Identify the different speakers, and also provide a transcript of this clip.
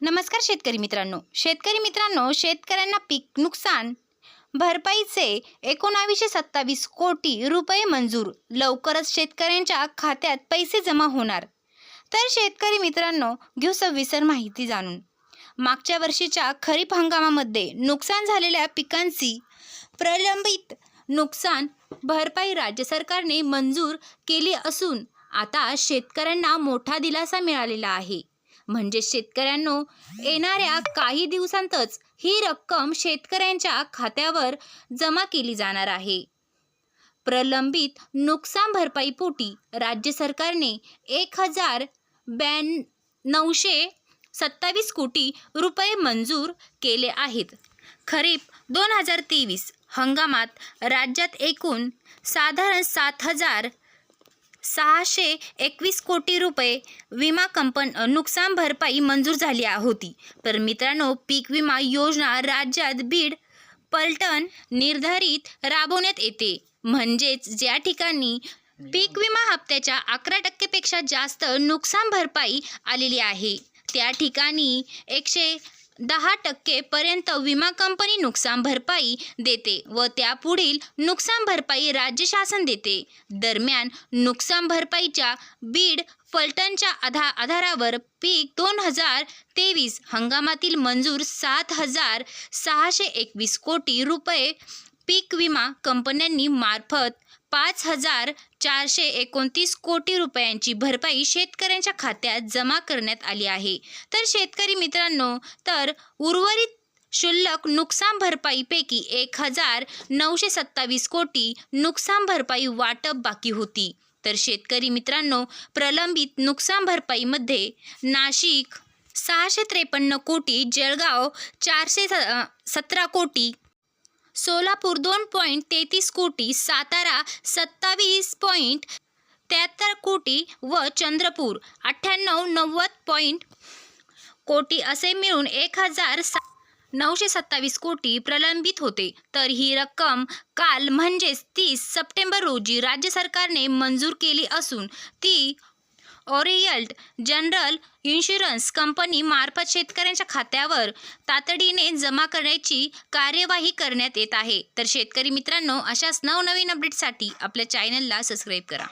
Speaker 1: नमस्कार शेतकरी मित्रांनो. शेतकरी मित्रांनो शेतकऱ्यांना पीक नुकसान भरपाईचे एकोणावीसशे सत्तावीस कोटी रुपये मंजूर. लवकरच शेतकऱ्यांच्या खात्यात पैसे जमा होणार. तर शेतकरी मित्रांनो घेऊ सविस्तर माहिती जाणून. मागच्या वर्षीच्या खरीप हंगामामध्ये नुकसान झालेल्या पिकांची प्रलंबित नुकसान भरपाई राज्य सरकारने मंजूर केली असून आता शेतकऱ्यांना मोठा दिलासा मिळालेला आहे. म्हणजे शेतकऱ्यांनो येणाऱ्या काही दिवसांतच ही रक्कम शेतकऱ्यांच्या खात्यावर जमा केली जाणार आहे. प्रलंबित नुकसान भरपाईपोटी राज्य सरकारने एक हजार ब्याण नऊशे सत्तावीस कोटी रुपये मंजूर केले आहेत. खरीप दोन हजार तेवीस हंगामात राज्यात एकूण साधारण सात हजार सहाशे एकवीस कोटी रुपये विमा कंपन नुकसान भरपाई मंजूर झाली होती. तर मित्रांनो पीक विमा योजना राज्यात बीड पलटण निर्धारित राबवण्यात येते. म्हणजेच ज्या ठिकाणी पीक विमा हप्त्याच्या अकरा टक्केपेक्षा जास्त नुकसान भरपाई आलेली आहे त्या ठिकाणी एकशे दहा टक्केपर्यंत विमा कंपनी नुकसान भरपाई देते व त्यापुढील नुकसान भरपाई राज्य शासन देते. दरम्यान नुकसान भरपाईच्या बीड फलटणच्या आधा आधारावर पीक दोन हजार तेवीस हंगामातील मंजूर सात हजार सहाशे एकवीस कोटी रुपये पीक विमा कंपन्यांनी मार्फत पाच हजार चारशे एकोणतीस कोटी रुपयांची भरपाई शेतकऱ्यांच्या खात्यात जमा करण्यात आली आहे. तर शेतकरी मित्रांनो तर उर्वरित शुल्लक नुकसान भरपाईपैकी एक हजार नऊशे सत्तावीस कोटी नुकसान भरपाई वाटप बाकी होती. तर शेतकरी मित्रांनो प्रलंबित नुकसान भरपाईमध्ये नाशिक सहाशे त्रेपन्न कोटी जळगाव चारशे स सतरा कोटी सोलापूर दोन पॉईंट तेहतीस कोटी सातारा सत्तावीस पॉईंट त्र्याहत्तर कोटी व चंद्रपूर अठ्ठ्याण्णव नव्वद पॉईंट कोटी असे मिळून एक हजार सा नऊशे सत्तावीस कोटी प्रलंबित होते. तर ही रक्कम काल म्हणजेच तीस सप्टेंबर रोजी राज्य सरकारने मंजूर केली असून ती ओरियल्ट जनरल इन्शुरन्स कंपनीमार्फत शेतकऱ्यांच्या खात्यावर तातडीने जमा करण्याची कार्यवाही करण्यात येत आहे. तर शेतकरी मित्रांनो अशाच नवनवीन अपडेटसाठी आपल्या चॅनलला सबस्क्राईब करा.